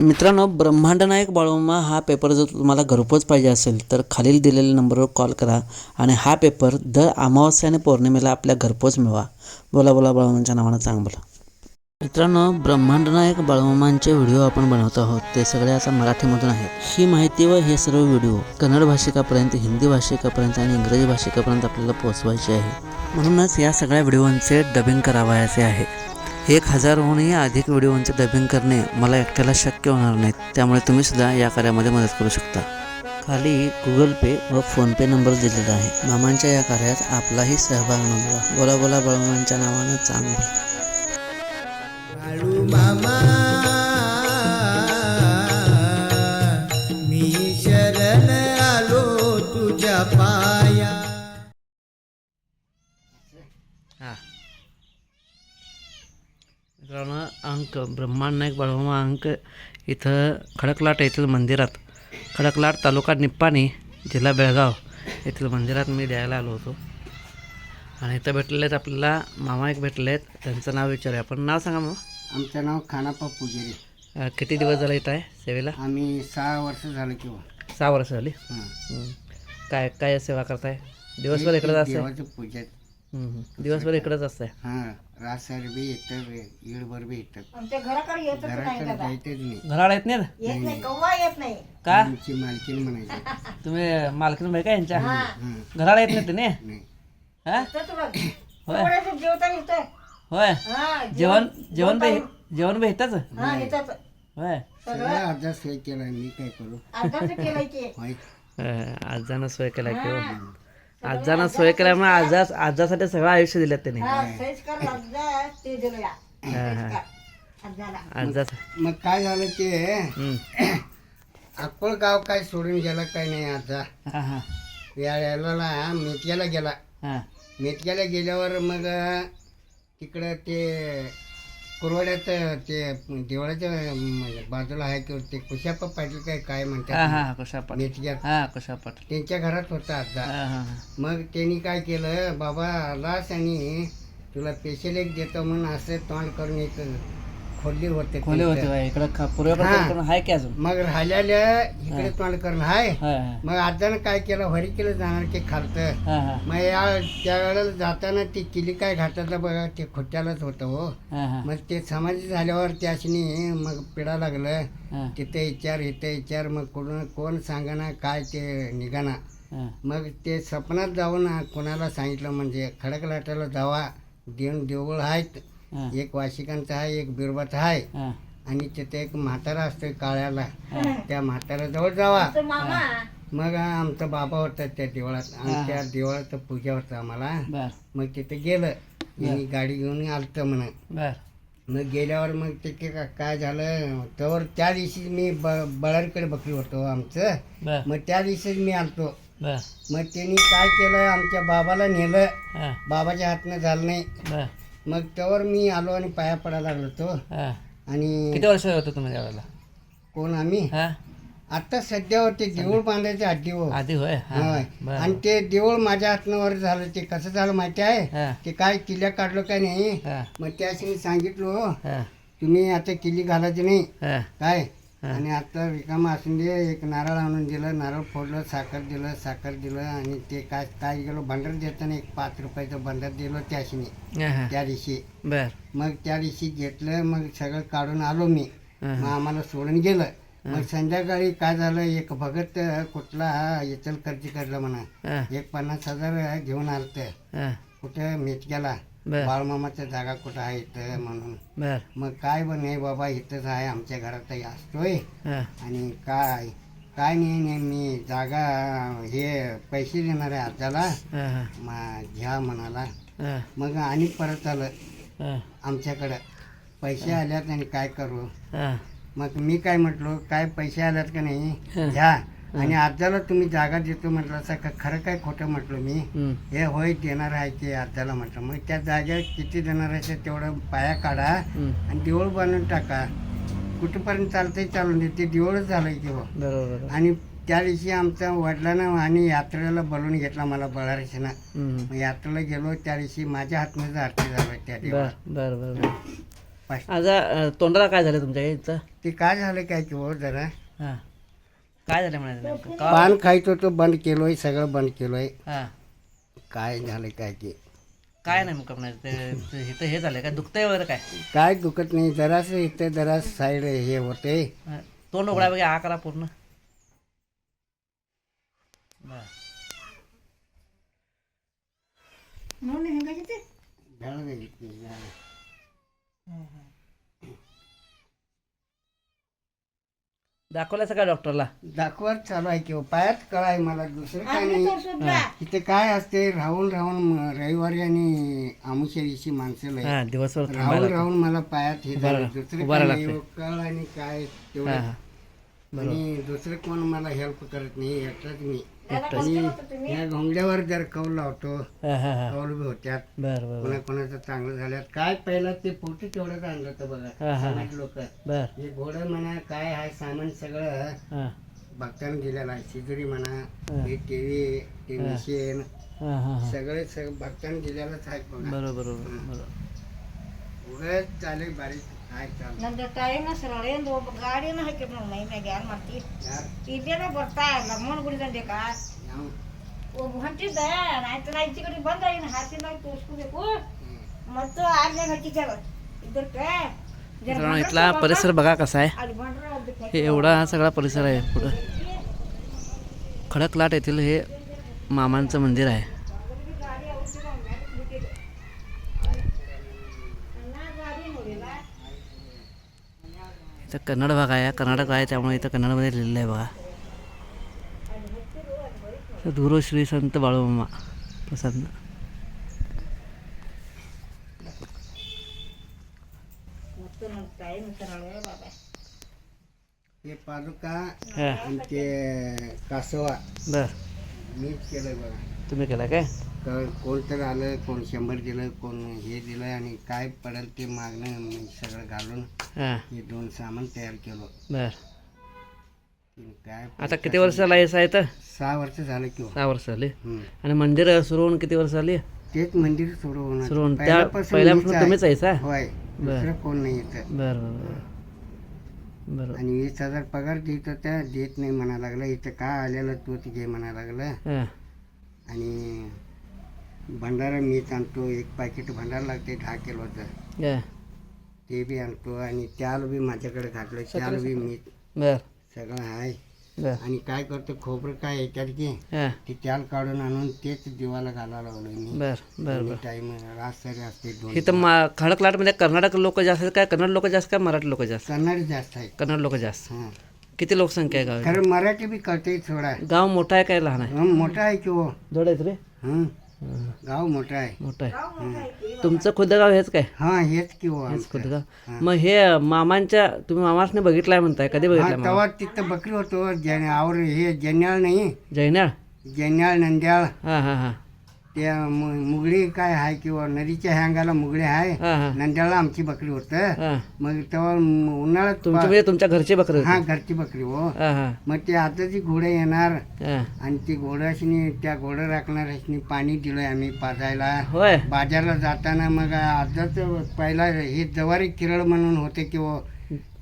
मित्रांनो ब्रह्मांड नायक हा पेपर जर तुम्हाला घरपोच पाहिजे असेल तर खालील दिलेल्या नंबरवर कॉल करा आणि हा पेपर दर अमावस्या आणि पौर्णिमेला आपल्या घरपोच मिळवा. बोला बोला बाळोमांच्या नावानं चांग बोला. मित्रांनो ब्रह्मांड नायक व्हिडिओ आपण बनवत आहोत ते सगळे आता मराठीमधून आहेत. ही माहिती व हे सर्व व्हिडिओ कन्नड भाषिकापर्यंत हिंदी भाषिकापर्यंत आणि इंग्रजी भाषिकापर्यंत आपल्याला पोहोचवायचे आहे. म्हणूनच या सगळ्या व्हिडिओंचे डबिंग करावयाचे आहे. एक हजारहूनही अधिक व्हिडिओंचे डबिंग करणे मला एकट्याला शक्य होणार नाही त्यामुळे तुम्ही सुद्धा या कार्यामध्ये मदत करू शकता. खाली गुगल पे व फोनपे नंबर दिलेला आहे. मामांच्या या कार्यात आपलाही सहभाग नोंदवा. बोला बोला बळमांच्या नावानं चांगलं. मित्रांनो अंक ब्रह्मांड नाईक बाळूमा अंक. इथं खडकलाट येथील मंदिरात खडकलाट तालुका निप्पाणी जिल्हा बेळगाव येथील मंदिरात मी द्यायला आलो होतो. आणि इथं भेटलेले आहेत आपल्याला मामा एक भेटले आहेत. त्यांचं नाव विचारूया. आपण नाव सांगा मग आमचं नाव खानाप्पा पुजारी. किती दिवस झाला इथं आहे सेवेला? आम्ही सहा वर्ष झालं किंवा सहा वर्ष झाली? हां. हं. काय काय सेवा करताय? दिवसभर इकडेच असताय देवाचं पूजा हं, हं. दिवसभर इकडेच असताय. हां रासार बी येळभर बी येतं. आमच्या घराकडे येतच नाही घराकडे दादा. जायचंच नाही. घराला येत नाही येत नाही कव्वा येत नाही. का? आमची मालकीन म्हणायची. तुम्ही मालकीन बाई का यांच्या? हां. घराला येत नाही ते नाही? नाही. हा? बघ. होय. थोडंसं जेवता येतं होय. हा जेवण जेवण बे जेवण भेटतच हा येतात होय. सगळं अर्धा सोय केला मी काय करू? अर्धाच केलंय की. होय. आजानं सोय केला की. आजानं सोय केल्यामुळे आजा आजासाठी सगळं आयुष्य दिलं त्याने. हा आजा मग काय झालं ते? हं. अकोळ गाव काय सोडून गेला काय नाही आता? हा हा. याला मेटक्याला गेला. हा. मेटक्याला गेल्यावर मग तिकडं ते कुरवाड्यात ते देवळाच्या बाजूला आहे की ते कुशाप्पा पाटील काय काय हा म्हणतात हा कशा हा कशा त्यांच्या घरात होता आता हा हा मग त्यांनी काय केलं बाबा आलास आणि तुला स्पेशल एक देतो म्हणून असं तोंड करून एक खोलली होते खोले होते बाई इकडं खा- पूर्वेकडे हा. करून आहे की अजून? मग राहिलेल्या इकडे तोंड करून हाय. हा हा मग आजानं काय केलं? हरी केलं जाणार की खालतं? हा हा. मग या त्यावेळेला जाताना ती किली काय घाटातलं बघा ते खोट्यालाच होतं हो. हा हा. मग ते समाधी झाल्यावर त्याशनी मग पिढा लागलं. हा. तिथे विचार इथे विचार मग कोण कोण सांगाना काय ते निघाना. हा. मग ते सपनात जाऊन कोणाला सांगितलं? म्हणजे खडकलाटाला जावा. देऊन देऊळ आहेत. एक वाशिकांचा आहे एक बिरबाचा आहे. हा. आणि तिथे एक म्हातारा असतोय काळ्याला. त्या म्हाताऱ्याजवळ जावा. मग आमचा बाबा होता त्या देवळात. आणि त्या देवळात पूजा होता आम्हाला. मग तिथे गेलं. मी गाडी घेऊन आलतं म्हणा. मग गेल्यावर मग ते के- का- काय झालं? तर त्या दिवशी मी ब बळारीकडे बकरी होतो आमचं. बर. मग त्या दिवशीच मी आलतो. मग त्यांनी काय केलं? आमच्या बाबाला नेलं. हा. बाबाच्या हातनं झालं नाही. मग त्यावर मी आलो आणि पाया पडायला लागलो तो हा. आणि किती वर्ष होतं तुम्ही त्यावेळेला? कोण आम्ही? हा. आता सध्या होते देऊळ बांधायचे अड्डी हो. आधी होय? हा. होय. बर. आणि ते देऊळ माझ्या हातनं वर झालं ते कसं झालं माहिती आहे? ते काय किल्ल्या काढलो काय नाही? हा. मग त्याशी मी सांगितलो हा. तुम्ही आता किल्ली घालायची नाही. हा. काय? आणि आता रिकामा असून दे एक नारळ आणून दिलं नारळ फोडलं साखर दिलं साखर दिलं आणि ते काय काय गेलो भंडार देताना एक पाच रुपयाचं भंडार दिलं त्याशीने हा त्या दिवशी. बर. मग त्या दिवशी घेतलं मग सगळं काढून आलो मी. हा. मग आम्हाला सोडून गेलं. मग संध्याकाळी काय झालं एक भगत कुठला येचल खर्ची करला म्हणा हा. एक पन्नास हजार घेऊन आलत. हा. कुठं मेटक्याला बर. बाळमामाच्या जागा कुठं आहे इथं म्हणून. बर. मग काय बन नाही बाबा इथंच आहे आमच्या घरात असतोय. हा. आणि काय काय नाही नाही मी जागा हे पैसे देणार आहे हा हा. मग घ्या म्हणाला. हा. मग आणि परत आलं. हा. आमच्याकडं. पैसे आल्यात आणि काय करू? हा. मग मी काय म्हटलो काय पैसे आल्यात का नाही. घ्या. आणि आजाला तुम्ही जागा देतो म्हटलं असं का खरं काय खोटं म्हटलं मी. हे होय देणार आहे की आजाला म्हटलं. मग त्या जागेवर किती देणार आहे तेवढं पाया काढा. आणि देऊळ बांधून टाका. कुठपर्यंत चालतंय चालून दे. ते देऊळच झालंय की हो. बरोबर. आणि त्या दिवशी आमच्या वडिलांना आणि यात्रेला बोलवून घेतला मला बळारशीनं. यात्रेला गेलो त्या दिवशी माझ्या हातनं आरती झालं त्या आज अं, तोंडाला काय झालं तुमच्या ते काय झालं काय की हो जरा? काय झालं म्हणायचं का पान खायचं तो बंद केलोय सगळं बंद केलोय. हां. काय झालं काय की काय नेमकं म्हणायचं? ते ते- इथं हे झालं काय दुखतंय वगैरे काय? काय दुखत नाही जरासं इथं जरा साईड हे होते हां. तोंड उघडा बघा आ करा पूर्ण. बरं. म्हणून हेंगायचे दाखवलं का डॉक्टरला दाखवत चालू आहे की हो. पायात कळाय मला दुसरं काय नाही. इथे काय असते राहून राहून रविवारी आणि दिवशी माणसं लय. हां दिवसभर राहून थांबायला राहून मला पायात हे झालं. दुसरं काय नाही. कळ आणि काय हां तेवढं हां. आणि दुसरं कोण मला हेल्प करत नाही एकटाच मी. या घोंगड्यावर जर कौल लावतो हां हां हां. कौल बी होत्यात. कोणा कोणाचं चांगलं झाल्यात. काय पहिला ते फोटो तेवढंच आणलं होतं बघा. समाज लोक. बरं. हे घोडं म्हणा काय आहे सामान सगळं हां. भक्तानं दिलेलं आहे. शिजुरी म्हणा हे. टीव्ही ते मशीन हां हां हां. सगळे सगळं भक्तानं दिलेलंच आहे बरोबर बरोबर बरोबर. उगाच चालेल बारीक. ನಂದು ಟೈಮ್ ಸರಳೇಂದು ಒಬ್ಬ ಗಾಡಿನ ಹಾಕಿದ್ ನಾವು ಮೈ ಮ್ಯಾಗ ಯಾರು ಮಾಡ್ತಿ ಯಾರ್? ಇದೇನೋ ಬರ್ತಾ ಲಮ್ಮನ ಗುಡಿದಂದೇಕ ಯಾವ? ಒಬ್ಬ ಹೊಂಟಿದ್ದ ಆಯ್ತು ನಾ ಈಚೆ ಕಡೆ ಬಂದ ಇನ್ನು ಹಾಸಿನಾಗ ತೋರಿಸ್ಕೋಬೇಕು ಮತ್ತು ಆರ್ನ್ಯಾಗ ಹಚ್ಚಿದ್ಯಾವ ಇದಕ್ಕೆ ಜರ मित्रांनो इथला परिसर बघा कसा आहे ಅಲ್ಲಿ ಬಂಡ್ರ ಒಬ್ಬ हे एवढा हा सगळा परिसर आहे पुढं खडकलाट येथील हे मामांचं मंदिर आहे तर कन्नड भाग आहे. कर्नाटक आहे त्यामुळे इथं कन्नडमध्ये लिहिलेलं आहे बघा. धुरो श्री संत बाळूमामा प्रसन्न. हे पादुका आणि ते कासवा. बर. मी केलं बघा. तुम्ही केला काय? तर आलं कोण शंभर दिलं कोण हे दिलं आणि काय पडेल ते मागणं मी सगळं घालून हां. हे दोन सामान तयार केलं. बरं. ते काय आता किती वर्ष आहे तर सहा वर्ष झालं किंवा सहा वर्ष झाली. आणि मंदिर सुरू होऊन किती वर्ष झाली? तेच मंदिर सुरू होणार. सुरू होऊन त्या पहिल्यापासून पहिल्यापासून मीच आहे. तुम्हीच आहेसा? होय. दुसरं कोण नाही येतं बरं बरं बरं. बरं आणि वीस हजार पगार देत होत्या. देत नाही म्हणा लागला. इथं का आलेलं तूच घे म्हणा लागलं. हां. आणि भंडारा मीच आणतो एक पॅकेट भंडारा लागते दहा किलोचं ते बी आणतो आणि त्याला बी माझ्याकडे घातलं त्याला बी मी बरं. सगळं आहे. बरं. आणि काय करतो खोबरं काय याच्यात की हां. ते त्याल काढून आणून तेच दिवाला घालायला लावलं मी. बरं बरं बरं. टाइम रात सारी असते दोन इथं मा खडकलाटमध्ये कर्नाटक लोक जास्त आहेत काय? कन्नड लोक जास्त काय? मराठी लोक जास्त? कन्नड जास्त आहे. कन्नड लोक जास्त. हां. किती लोकसंख्या आहे गावात? खरं मराठी बी कळते थोडा. गाव मोठा आहे काय लहान आहे? हं, मोठा आहे की हो. जोड आहेत रे. हं. गाव मोठा आहे. मोठं आहे. तुमचं खुद्द गाव हेच काय? हा हेच की हो हेच. खुद्द गाव मग हे मामांच्या तुम्ही मामासने बघितलाय म्हणताय कधी हा बघितलाय मामा? तेव्हा तिथं बकरी होतो जन आवर हे जन्याळ नाही. जैनाळ जन्याळ नंद्याळ. हां हां हां. त्या मुगळी काय आहे किंवा नदीच्या हँगाला मुगळी आहे हां हां. नंद्याळला आमची बकरी होतं. हां. मग तेव्हा म- उन्हाळ्यात म्हणजे तुमच्या घरची बकरी हा घरची बकरी हो. मग ते आता जी घोडे येणार आणि ती घोड्याशनी त्या घोडं राखणाऱ्याशनी पाणी दिलंय आम्ही पाजायला. होय. बाजारला जाताना मग आताच पहिला हे जवारी किरळ म्हणून होते किंवा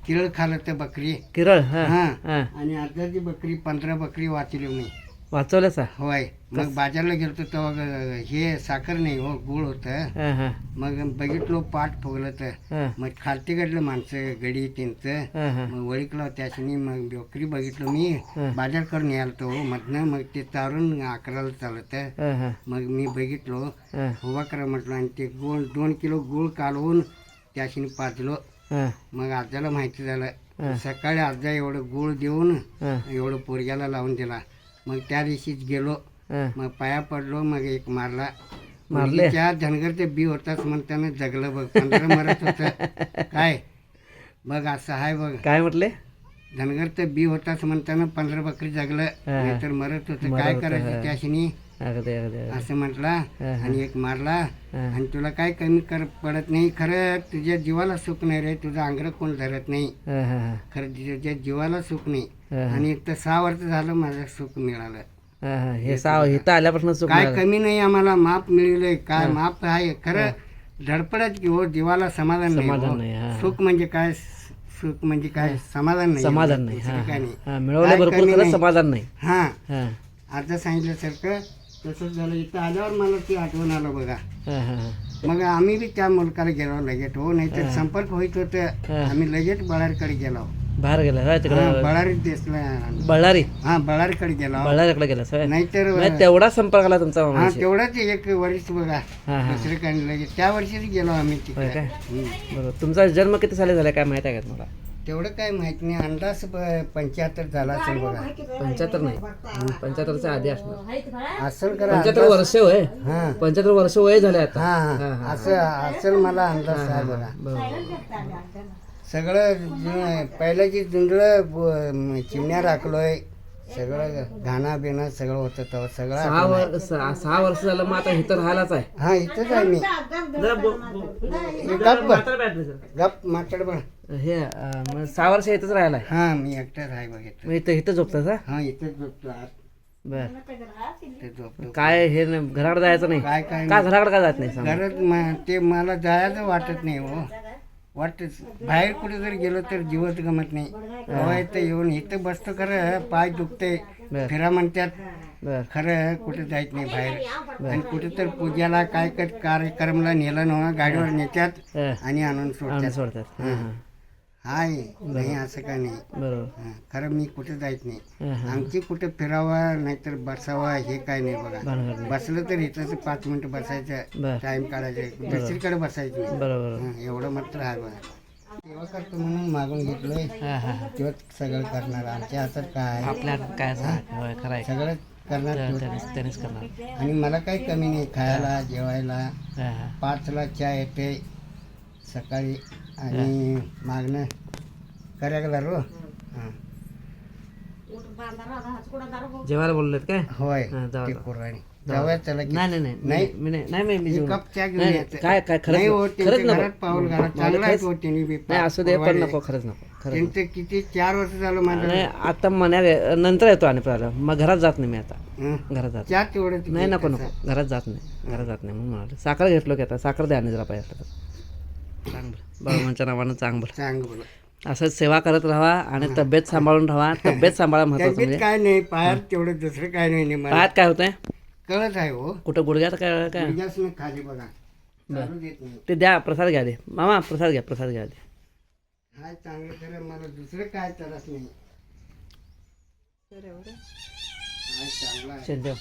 किरळ खाल्लं तर बकरी. किरळ हां. हा. आणि आताची बकरी पंधरा बकरी वाचली मी. वाचवल्याचा होय. मग बाजारला गेलतो तेव्हा हे साखर नाही हो गुळ होतं. हां हां. मग बघितलो पाठ फुगलं तर मग खालती काढलं माणसं गडी त्यांचं. हां हां. मग वळिकलं त्याच्यानी मग बकरी बघितलं मी. बाजार करून यायला तो मधनं मग ते चारून अकराला चालत. हां हां. मग मी बघितलो. हां. उभा करा म्हटलं आणि ते गुळ दोन किलो गुळ काढून त्याशीने पाजलो. हां. मग आजाला माहिती. झालं. सकाळी आजा एवढं गुळ देऊन हां. एवढं पोरग्याला लावून दिला. मग त्या दिवशीच गेलो. मग पाया पडलो मग एक मारला. मारले? चार धनगर ते बी होताच म्हणताना जगलं बघ. पंधरा मरत होत. काय? बघ असं आहे बघ. काय म्हटले? धनगर ते बी होताच म्हणताना पंधरा बकरी जगलं. नाहीतर मरत होतं. काय करायचं अगदी. असं म्हटला. आणि एक मारला. आणि तुला काय कमी कर पडत नाही. खरं तुझ्या जीवाला सुख नाही रे. तुझं अंगर कोण धरत नाही. खरं तुझ्या जीवाला सुख नाही. आणि तर सहा वर्ष झालं माझं सुख मिळालं. हां हां हे साव इथं आल्यापासून चूक काय मिळाली. कमी नाही आम्हाला माप मिळलंय. काय माप आहे? खरं धडपडत की हो जीवाला समाधान नाही. समाधान हो. नाही, हा. सुख म्हणजे काय? सुख म्हणजे काय? समाधान नाही. समाधान नाही. दुसरं हा, काय. नाही. मिळवलं काय भरपूर कमी खरं नाही. समाधान नाही. हा. हा आता सांगितल्यासारखं तसंच झालं. इथं आल्यावर मला ती आठवण आलं बघा. हा, हा, हा. मग आम्ही बी त्या मुलकाला गेलो लगेच. हो नाही तर संपर्क होईत होतं. आम्ही लगेच बळारीकडे गेलो. बाहेर गेला होय तिकडं? बळारी दिसला बळारी? हा बळारीकडे गेला हो. बಳ್ಳारीकडे गेला सर नाहीतर तेवढा संपर्क आला तुमचा तेवढाच एक वर्ष बघा. हा नाही त्या वर्षीच गेलो आम्ही तिकडे. काय? बरोबर. तुमचा जन्म किती साली झाला काय माहिती आहे का तुम्हाला? तेवढं काय माहीत नाही. अंदाज पंच्याहत्तर झाला असेल बघा. पंच्याहत्तर नाही. पंच्याहत्तरच्या आधी असणार. असेल करा पंच्याहत्तर वर्ष वय हा. पंच्याहत्तर वर्ष वय झाले आता. हा हा. असं असेल मला अंदाज झाला बघा. बरोबर. सगळं जे पहिल्याची जुंडळ चिमण्या राखलोय. सगळं घाणा बिना सगळं होतं तेव्हा. सगळं सहा आहे. वर्ष सहा वर्ष झालं मग आता इथं राहायलाच आहे. हा इथंच आहे मी. जरा बो- बो- हे गप म्हातारं जरा. गप माकड बघ हे अं, मग सहा वर्ष इथंच राहायला आहे हा मी एकटाच आहे बघ इथं. मग इथं इथं झोपतात का हा इथंच झोपतो आत बर. इथं झोपतो. काय हे नाही, घराकडे जायचं नाही? काय काय का घराकडे काय जात नाही? सांग. घरात म- ते मला जायचं वाटत नाही हो. वाटत बाहेर कुठे जर गेलो तर जीवच गमत नाही. तेव्हा इथं येऊन इथं बसतो खरं पाय दुखते बर. फिरा म्हणतात. बर. खरं कुठे जायत नाही बाहेर. आणि कुठे तर पूजाला काय काय कार्यक्रमला नेलं ना गाडीवर नेतात हं, आणि आणून आणून सोडतात. सोडतात हं, हं. हाय नाही असं काय नाही. बरोबर. हं, खरं मी कुठे जायत नाही. आमची कुठे फिरावं नाहीतर बसावं हे काय नाही बघा. नाही. बसलं तर इथंच पाच मिनिटं बसायचं बर. टाइम काढायचं दुसरीकडे बसायचं नाही. बरोबर. हं, एवढं मात्र आहे बघा. तेव्हा करतो म्हणून मागून घेतलोय. हा हा. तेव्हा सगळं करणार. आमच्या हातात काय आपल्या काय सांग होय खरं आहे. सगळं करणार त्या- तेव्हा. त्यानेच त्यानेच करणार. आणि मला काही कमी नाही. खायला जेवायला. हा हा. पाचला चहा येते. सकाळी आणि मागणं करायला रो हां. जेवायला बोललेत काय? होय हा, जाऊ ते जाऊ. कुर्बानी जाऊया चला की. नाही नाही नाही नाही? मी- मी नाही नाही मी- मी एक जेवण- कप चहा घेऊन नाही, यायचं. काय काय खरंच नाही हो नको. त्यांच्या खरंच नको. घरात पाऊल घाला मला चांगला आहे खरंच- तो त्यांनी बी नाही असू दे पण. नको खरंच नको खरंच नको. त्यांचं किती चार वर्ष झालं माझं नाही आता नंतर येतो आणि परत मग घरात जात नाही मी आता. हं. घरात जात चहा नाही. नको. नको. घरात जात नाही. घरात जात नाही म्हणून म्हणाले. साखर घेतलो की आता. साखर द्या आणि जरा पाहिजे असलं तर. चांगलं. बाबांच्या नावानं चांगलं. चांगलं बोला. असंच सेवा करत राहा आणि तब्येत सांभाळून राहा. तब्येत सांभाळा महत्वाचं म्हणजे. काय नाही पायात तेवढं दुसरं काय नाही मला पायात काय होतंय? कळत आहे हो. कुठं गुडघ्यात काय काय? जास्त खाली बघा. चालू देत नाही. ते द्या प्रसाद घ्या दे मामा प्रसाद घ्या प्रसाद घ्या दे हाय चांगलं खरं मला दुसरं काय त्रास नाही. हाय चांगला आहे. शेंदेव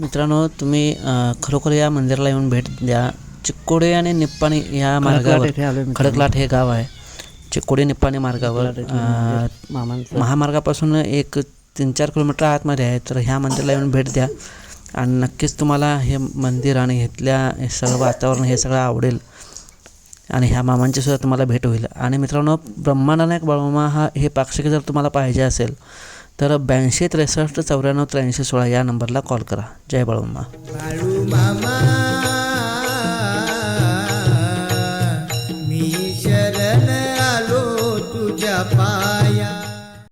मित्रांनो तुम्ही खरोखर या मंदिराला येऊन भेट द्या. चिक्कोडे आणि निप्पाणी या मार्गावर. खडकलाट हे गाव आहे. चिक्कोडे निप्पाणी मार्गावर मामांचं महामार्गापासून एक तीन चार किलोमीटर आतमध्ये आहे. तर ह्या मंदिराला येऊन भेट द्या. आणि नक्कीच तुम्हाला हे मंदिर आणि इथल्या हे सगळं वातावरण हे सगळं आवडेल. आणि ह्या मामांची सुद्धा तुम्हाला भेट होईल. आणि मित्रांनो ब्रह्मांडनायक बाळमामा हा हे पाक्षिक जर तुम्हाला पाहिजे असेल तर ब्याऐंशी त्रेसष्ट चौऱ्याण्णव त्र्याऐंशी सोळा या नंबरला कॉल करा. जय बाळमामा. बाळू